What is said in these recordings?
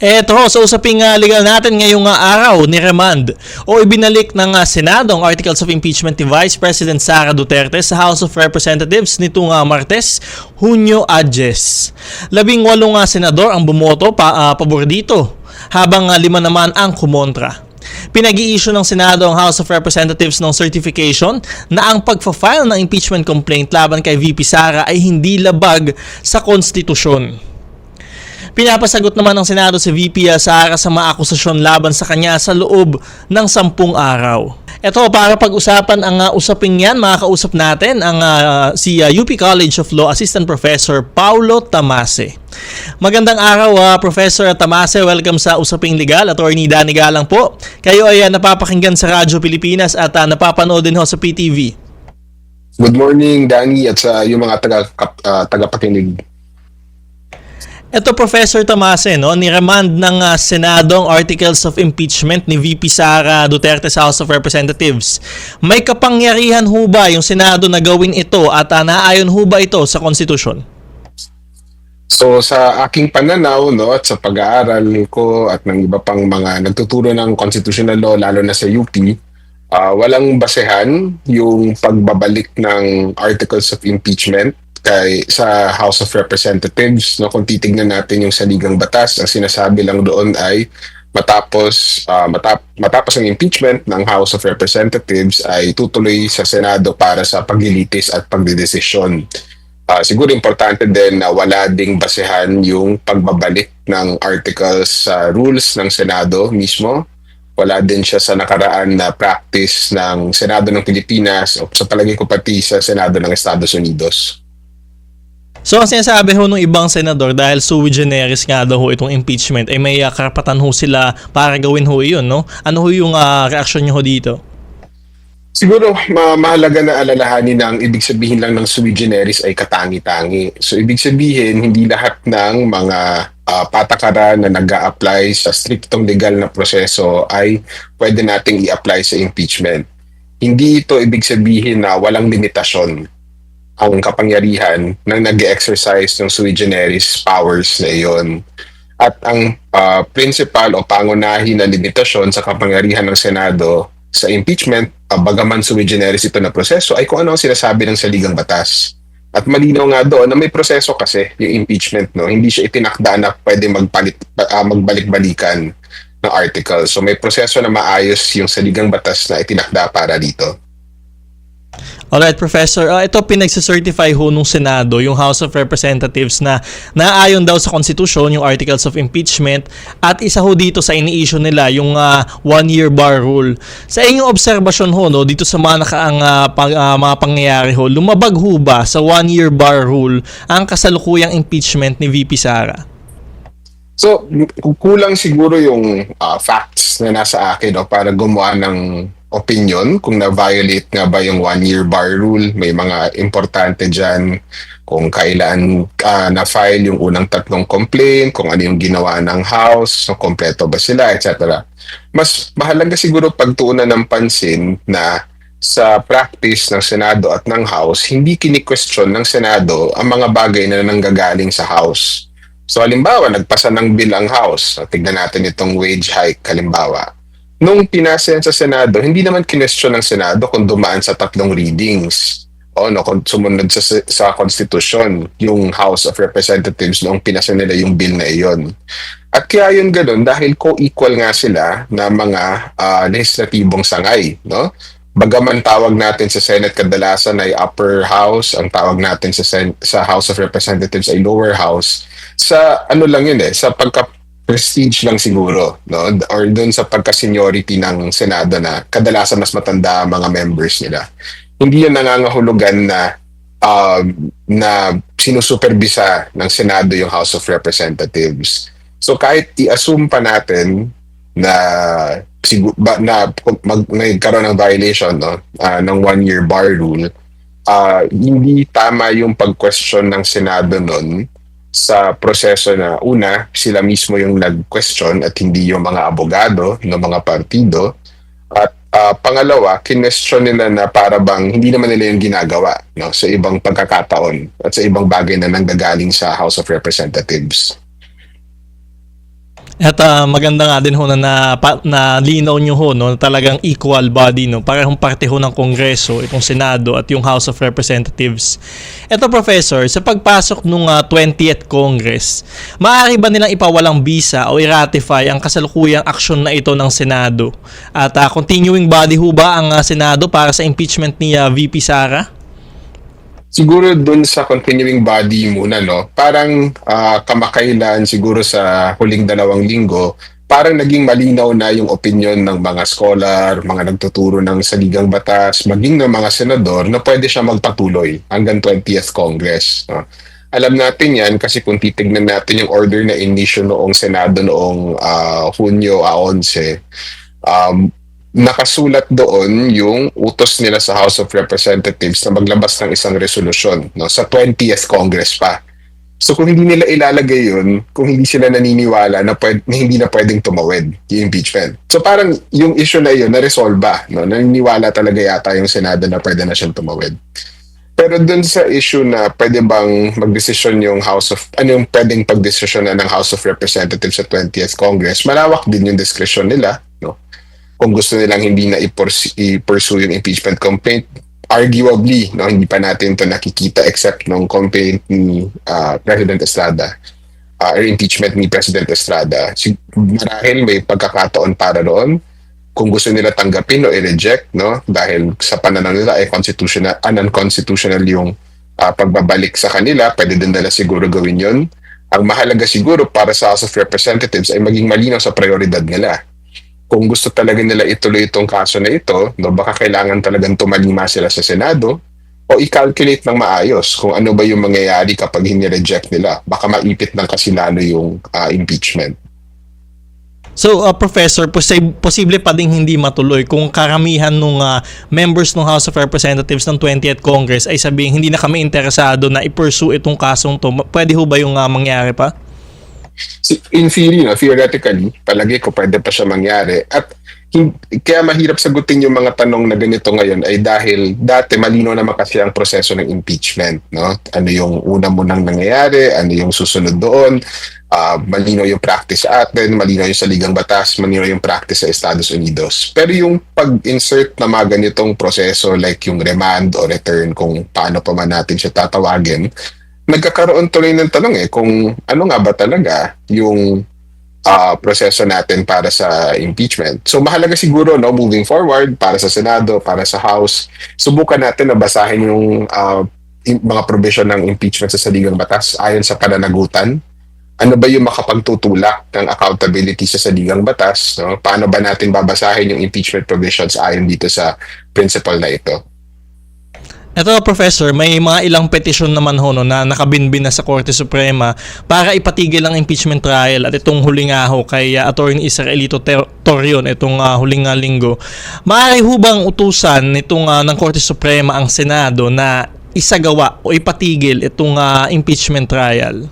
Eto ho, sa usaping uh, legal natin ngayong uh, araw ni remand o ibinalik ng uh, Senado ang Articles of Impeachment ni Vice President Sara Duterte sa House of Representatives nitong uh, Martes, Hunyo Adjes. Labing walong uh, senador ang bumoto pa, uh, pabor dito, habang uh, lima naman ang kumontra. Pinag-i-issue ng Senado ang House of Representatives ng certification na ang pagfa-file ng impeachment complaint laban kay VP Sara ay hindi labag sa konstitusyon. Pinapasagot naman ng Senado si VP Sara sa mga akusasyon laban sa kanya sa loob ng sampung araw. Ito, para pag-usapan ang uh, usaping yan, makakausap natin ang uh, si uh, UP College of Law Assistant Professor Paulo Tamase. Magandang araw, uh, Professor Tamase. Welcome sa Usaping Legal. Attorney Danny Galang po. Kayo ay uh, napapakinggan sa Radyo Pilipinas at uh, napapanood din ho sa PTV. Good morning, Danny, at sa yung mga taga, uh, tagapakinig. Ito Professor Tamase, no, niremand ng uh, Senado ang Articles of Impeachment ni VP Sara Duterte sa House of Representatives. May kapangyarihan ho ba yung Senado na gawin ito at uh, naayon ho ba ito sa konstitusyon? So sa aking pananaw no at sa pag-aaral ko at ng iba pang mga nagtuturo ng constitutional law lalo na sa UP, uh, walang basehan yung pagbabalik ng Articles of Impeachment kay sa House of Representatives no kung titingnan natin yung saligang batas ang sinasabi lang doon ay matapos uh, matap, matapos ang impeachment ng House of Representatives ay tutuloy sa Senado para sa paglilitis at pagdedesisyon. Uh, siguro importante din na wala ding basehan yung pagbabalik ng articles sa uh, rules ng Senado mismo. Wala din siya sa nakaraan na practice ng Senado ng Pilipinas o sa palagay ko pati sa Senado ng Estados Unidos. So ang sinasabi ho ng ibang senador dahil sui generis nga daw ho itong impeachment ay may uh, karapatan ho sila para gawin ho iyon, no? Ano ho yung uh, reaksyon niyo ho dito? Siguro ma- mahalaga na alalahanin na ang ibig sabihin lang ng sui generis ay katangi-tangi. So ibig sabihin hindi lahat ng mga uh, patakaran na nag apply sa striktong legal na proseso ay pwede nating i-apply sa impeachment. Hindi ito ibig sabihin na walang limitasyon ang kapangyarihan ng nag exercise ng sui generis powers na iyon. At ang uh, principal o pangunahin na limitasyon sa kapangyarihan ng Senado sa impeachment, uh, bagaman sui generis ito na proseso, ay kung ano ang sinasabi ng saligang batas. At malinaw nga doon na may proseso kasi yung impeachment, no? hindi siya itinakda na pwede magpalit, uh, magbalik-balikan ng article. So may proseso na maayos yung saligang batas na itinakda para dito. Alright, Professor. Uh, ito pinagsacertify ho nung Senado, yung House of Representatives na naayon daw sa konstitusyon, yung Articles of Impeachment, at isa ho dito sa ini-issue nila, yung uh, one-year bar rule. Sa inyong obserbasyon ho, no, dito sa mga nakaang uh, pang, uh, mga pangyayari ho, lumabag ho ba sa one-year bar rule ang kasalukuyang impeachment ni VP Sara? So, kulang siguro yung uh, facts na nasa akin no, para gumawa ng opinion kung na-violate nga ba yung one-year bar rule. May mga importante dyan kung kailan uh, na-file yung unang tatlong complaint, kung ano yung ginawa ng house, so kompleto ba sila, etc. Mas mahalaga siguro pagtuunan ng pansin na sa practice ng Senado at ng House, hindi kini-question ng Senado ang mga bagay na nanggagaling sa House. So halimbawa, nagpasa ng bill ang House. Tignan natin itong wage hike, halimbawa nung pinasa sa Senado, hindi naman kinestyon ng Senado kung dumaan sa tatlong readings. O no, kung sumunod sa, sa Constitution, yung House of Representatives noong pinasa nila yung bill na iyon. At kaya yun ganun dahil co-equal nga sila na mga uh, legislatibong sangay. No? Bagaman tawag natin sa Senate kadalasan ay upper house, ang tawag natin sa, Sen- sa House of Representatives ay lower house, sa ano lang yun eh, sa pagka prestige lang siguro, no? Or doon sa pagka-seniority ng Senado na kadalasan mas matanda ang mga members nila. Hindi yun nangangahulugan na uh, na sinusuperbisa ng Senado yung House of Representatives. So kahit i-assume pa natin na siguro na mag, nagkaroon ng violation no uh, ng one year bar rule uh, hindi tama yung pag-question ng Senado noon sa proseso na una, sila mismo yung nag-question at hindi yung mga abogado ng mga partido. At uh, pangalawa, kinestyon nila na para bang hindi naman nila yung ginagawa no, sa ibang pagkakataon at sa ibang bagay na nanggagaling sa House of Representatives. At ah, maganda nga din ho na, na, na linaw nyo ho no, talagang equal body, no? parehong parte ho ng Kongreso, itong Senado at yung House of Representatives. Ito Professor, sa pagpasok ng 20th Congress, maaari ba nilang ipawalang visa o i-ratify ang kasalukuyang aksyon na ito ng Senado? At ah, continuing body ho ba ang ah, Senado para sa impeachment ni ah, VP Sara? Siguro dun sa continuing body muna, no? Parang ah, kamakailan siguro sa huling dalawang linggo, parang naging malinaw na yung opinion ng mga scholar, mga nagtuturo ng saligang batas, maging ng mga senador na pwede siya magpatuloy hanggang 20th Congress. No? Alam natin yan kasi kung titignan natin yung order na inisyo noong Senado noong ah, Hunyo a 11, um, nakasulat doon yung utos nila sa House of Representatives na maglabas ng isang resolusyon no, sa 20th Congress pa. So kung hindi nila ilalagay yun, kung hindi sila naniniwala na, pwed, na hindi na pwedeng tumawid yung impeachment. So parang yung issue na yun, na-resolve ba? No? Naniniwala talaga yata yung Senado na pwede na siyang tumawid. Pero dun sa issue na pwede bang magdesisyon yung House of, ano yung pwedeng pagdesisyon na ng House of Representatives sa 20th Congress, malawak din yung discretion nila. Kung gusto nilang hindi na i-purs- i-pursue yung impeachment complaint, arguably, no, hindi pa natin to nakikita except nung complaint ni ah, President Estrada ah, or impeachment ni President Estrada. Sig- marahil may pagkakataon para doon kung gusto nila tanggapin o i-reject, no? Dahil sa pananaw nila ay constitutional, ah, unconstitutional yung ah, pagbabalik sa kanila, pwede din nila siguro gawin yun. Ang mahalaga siguro para sa House of Representatives ay maging malinaw sa prioridad nila. Kung gusto talaga nila ituloy itong kaso na ito, no, baka kailangan talagang tumalima sila sa Senado o i-calculate ng maayos kung ano ba yung mangyayari kapag hindi-reject nila. Baka maipit ng kasi lalo yung ah, impeachment. So, uh, Professor, posi- posible pa ding hindi matuloy kung karamihan ng members ng House of Representatives ng 20th Congress ay sabihin hindi na kami interesado na i-pursue itong kasong to. Pwede ho ba yung uh, mangyari pa? In theory, no, theoretically, palagi ko pwede pa siya mangyari. At kaya mahirap sagutin yung mga tanong na ganito ngayon ay dahil dati malino naman kasi ang proseso ng impeachment. No? Ano yung una mo nang nangyayari, ano yung susunod doon, ah malino yung practice sa atin, malino yung sa ligang batas, malino yung practice sa Estados Unidos. Pero yung pag-insert na mga ganitong proseso like yung remand o return kung paano pa man natin siya tatawagin, nagkakaroon tuloy ng tanong eh kung ano nga ba talaga yung ah, proseso natin para sa impeachment. So mahalaga siguro no moving forward para sa Senado, para sa House, subukan natin na basahin yung im- mga provision ng impeachment sa saligang batas ayon sa pananagutan. Ano ba yung makapagtutulak ng accountability sa saligang batas? No? Paano ba natin babasahin yung impeachment provisions ayon dito sa principle na ito? Ito, Professor, may mga ilang petisyon naman ho no, na nakabinbin na sa Korte Suprema para ipatigil ang impeachment trial at itong huling nga ho kay uh, Attorney Israelito Torion itong uh, huling nga linggo. Maaari ho bang utusan nitong uh, ng Korte Suprema ang Senado na isagawa o ipatigil itong uh, impeachment trial?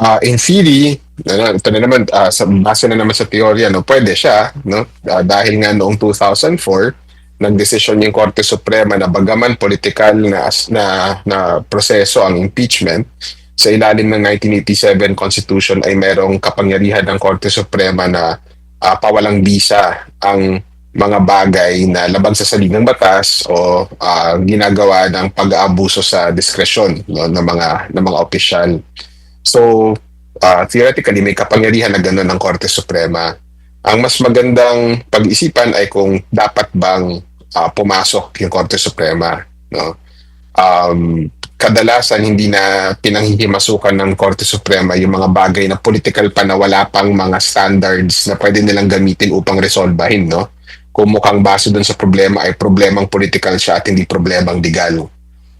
uh, in theory, ito na naman, ah, sa, base na naman sa teorya, no, pwede siya, no? Ah, dahil nga noong 2004, nagdesisyon yung Korte Suprema na bagaman political na, na, na proseso ang impeachment, sa ilalim ng 1987 Constitution ay merong kapangyarihan ng Korte Suprema na ah, pawalang bisa ang mga bagay na labag sa saligang batas o ah, ginagawa ng pag-aabuso sa diskresyon no, ng mga ng mga opisyal. So, uh, theoretically, may kapangyarihan na gano'n ng Korte Suprema. Ang mas magandang pag-isipan ay kung dapat bang ah, pumasok yung Korte Suprema. No? Um, kadalasan, hindi na pinanghihimasukan ng Korte Suprema yung mga bagay na political pa na wala pang mga standards na pwede nilang gamitin upang resolbahin. No? Kung mukhang base dun sa problema ay problemang political siya at hindi problemang legal.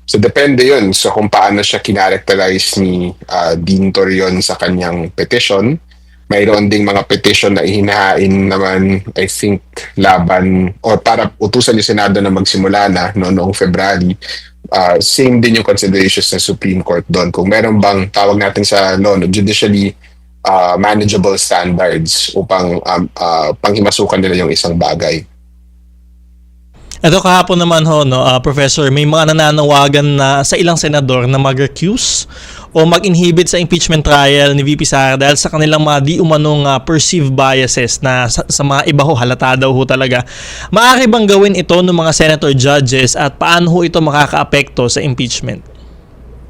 So depende yun sa kung paano siya kinarakterize ni ah, Dean Torion sa kanyang petition. Mayroon ding mga petition na ihinahain naman, I think, laban or para utusan yung Senado na magsimula na no, noong February. Ah, same din yung considerations ng Supreme Court doon. Kung meron bang tawag natin sa law, no, judicially ah, manageable standards upang um, ah, panghimasukan nila yung isang bagay. Ito kahapon naman ho, no, ah, Professor, may mga nananawagan na sa ilang senador na mag-recuse o mag-inhibit sa impeachment trial ni VP Sara dahil sa kanilang mga di umanong ah, perceived biases na sa, sa mga iba ho, halata daw ho talaga. Maaari bang gawin ito ng mga senator judges at paano ho ito makakaapekto sa impeachment?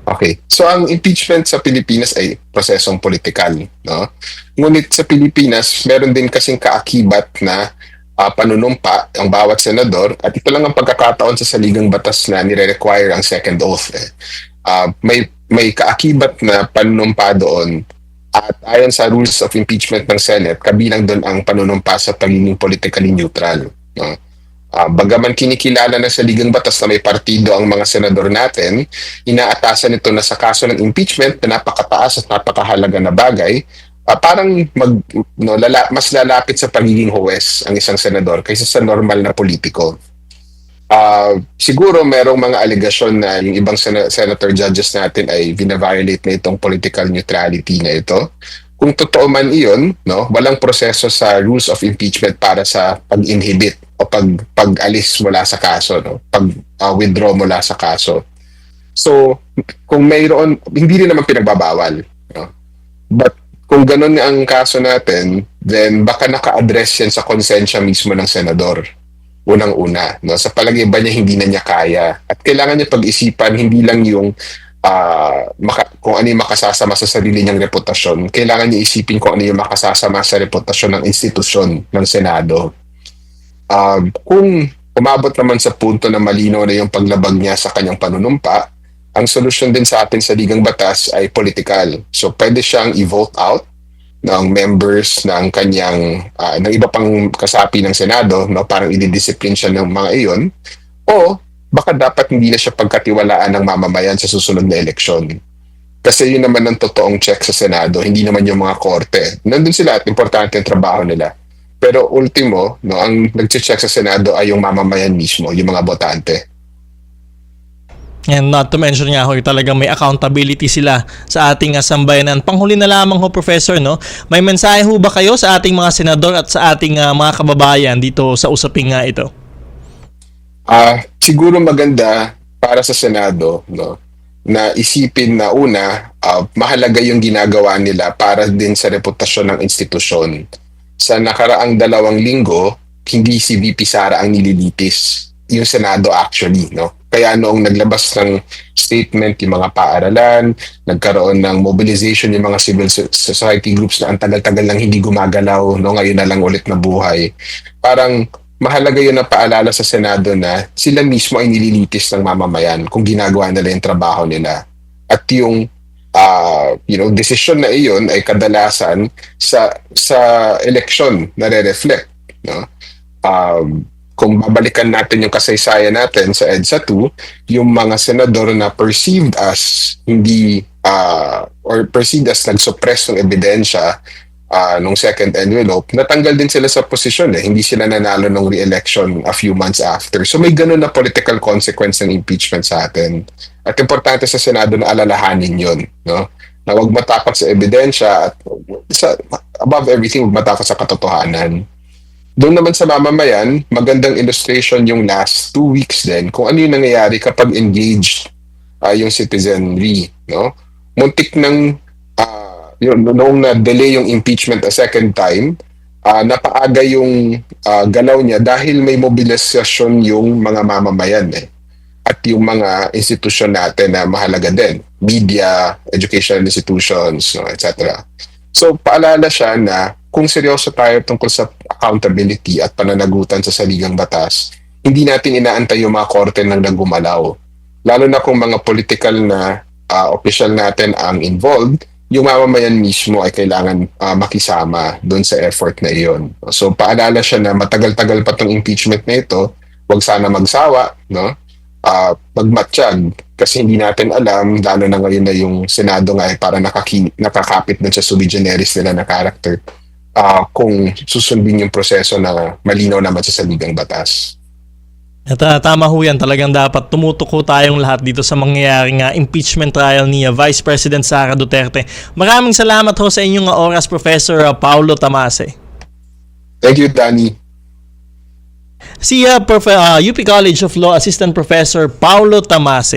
Okay. So ang impeachment sa Pilipinas ay prosesong politikal, no? Ngunit sa Pilipinas, meron din kasing kaakibat na ah, panunumpa ang bawat senador at ito lang ang pagkakataon sa saligang batas na nire-require ang second oath. Eh. Ah, may may kaakibat na panunumpa doon at ayon sa rules of impeachment ng Senate, kabilang doon ang panunumpa sa pagiging politically neutral. No? Ah, bagaman kinikilala na sa ligang batas na may partido ang mga senador natin, inaatasan ito na sa kaso ng impeachment na napakataas at napakahalaga na bagay, ah, parang mag, no, lala, mas lalapit sa pagiging huwes ang isang senador kaysa sa normal na politiko. Ah, siguro merong mga alegasyon na yung ibang sena- senator judges natin ay vina-violate na itong political neutrality na ito. Kung totoo man iyon, no, walang proseso sa rules of impeachment para sa pag-inhibit o pag pag-alis mula sa kaso, no, pag ah, withdraw mula sa kaso. So, kung mayroon, hindi rin naman pinagbabawal. No? But kung ganun ang kaso natin, then baka naka-address yan sa konsensya mismo ng senador unang-una. No? Sa palagay ba niya, hindi na niya kaya. At kailangan niya pag-isipan, hindi lang yung ah, maka, kung ano yung makasasama sa sarili niyang reputasyon. Kailangan niya isipin kung ano yung makasasama sa reputasyon ng institusyon ng Senado. Ah, kung umabot naman sa punto na malinaw na yung paglabag niya sa kanyang panunumpa, ang solusyon din sa atin sa Ligang Batas ay political. So pwede siyang i-vote out ng members ng kanyang ah, ng iba pang kasapi ng Senado no? Parang i-discipline siya ng mga iyon. O baka dapat hindi na siya pagkatiwalaan ng mamamayan sa susunod na eleksyon. Kasi yun naman ang totoong check sa Senado hindi naman yung mga korte. Nandun sila at importante ang trabaho nila. Pero ultimo no ang nagche-check sa Senado ay yung mamamayan mismo yung mga botante And not to mention nga ho, talagang may accountability sila sa ating uh, sambayanan. Panghuli na lamang ho, Professor, no? May mensahe ho ba kayo sa ating mga senador at sa ating ah, mga kababayan dito sa usaping nga ito? Ah, siguro maganda para sa Senado, no, na isipin na una, ah, mahalaga yung ginagawa nila para din sa reputasyon ng institusyon. Sa nakaraang dalawang linggo, hindi si VP Sara ang nililitis, yung Senado actually, no. Kaya noong naglabas ng statement yung mga paaralan, nagkaroon ng mobilization yung mga civil so- society groups na ang tagal-tagal lang hindi gumagalaw, no, ngayon na lang ulit na buhay. Parang mahalaga yun na paalala sa Senado na sila mismo ay nililitis ng mamamayan kung ginagawa nila yung trabaho nila. At yung ah, you know, desisyon na iyon ay kadalasan sa sa election na reflect no? Um, kung babalikan natin yung kasaysayan natin sa EDSA 2, yung mga senador na perceived as hindi ah, or perceived as nag-suppress ng ebidensya ah, nung second envelope, natanggal din sila sa posisyon eh. Hindi sila nanalo ng re-election a few months after. So may ganun na political consequence ng impeachment sa atin. At importante sa Senado na alalahanin yun. No? Na huwag matakot sa ebidensya at sa, above everything, huwag matakot sa katotohanan. Doon naman sa mamamayan, magandang illustration yung last two weeks din kung ano yung nangyayari kapag engaged ah, yung citizenry. No? Muntik ng ah, yun, noong na-delay yung impeachment a second time, ah, napaaga yung ah, galaw niya dahil may mobilisasyon yung mga mamamayan eh. At yung mga institusyon natin na mahalaga din. Media, educational institutions, no, etc. So, paalala siya na kung seryoso tayo tungkol sa accountability at pananagutan sa saligang batas, hindi natin inaantay yung mga korte nang nagumalaw. Lalo na kung mga political na ah, official natin ang involved, yung mamamayan mismo ay kailangan ah, makisama doon sa effort na iyon. So paalala siya na matagal-tagal pa tong impeachment na ito, wag sana magsawa, no? Ah, magmatsyag kasi hindi natin alam, lalo na ngayon na yung Senado nga ay para nakaki, nakakapit na sa sui generis nila na character ah, kung susundin yung proseso na malinaw naman sa saligang batas. At ah, tama ho yan, talagang dapat tumutok ho tayong lahat dito sa mangyayaring ah, impeachment trial ni ah, Vice President Sara Duterte. Maraming salamat ho sa inyong ah, oras, Professor ah, Paulo Tamase. Thank you, Danny. Si uh, Prof- uh, UP College of Law Assistant Professor Paulo Tamase.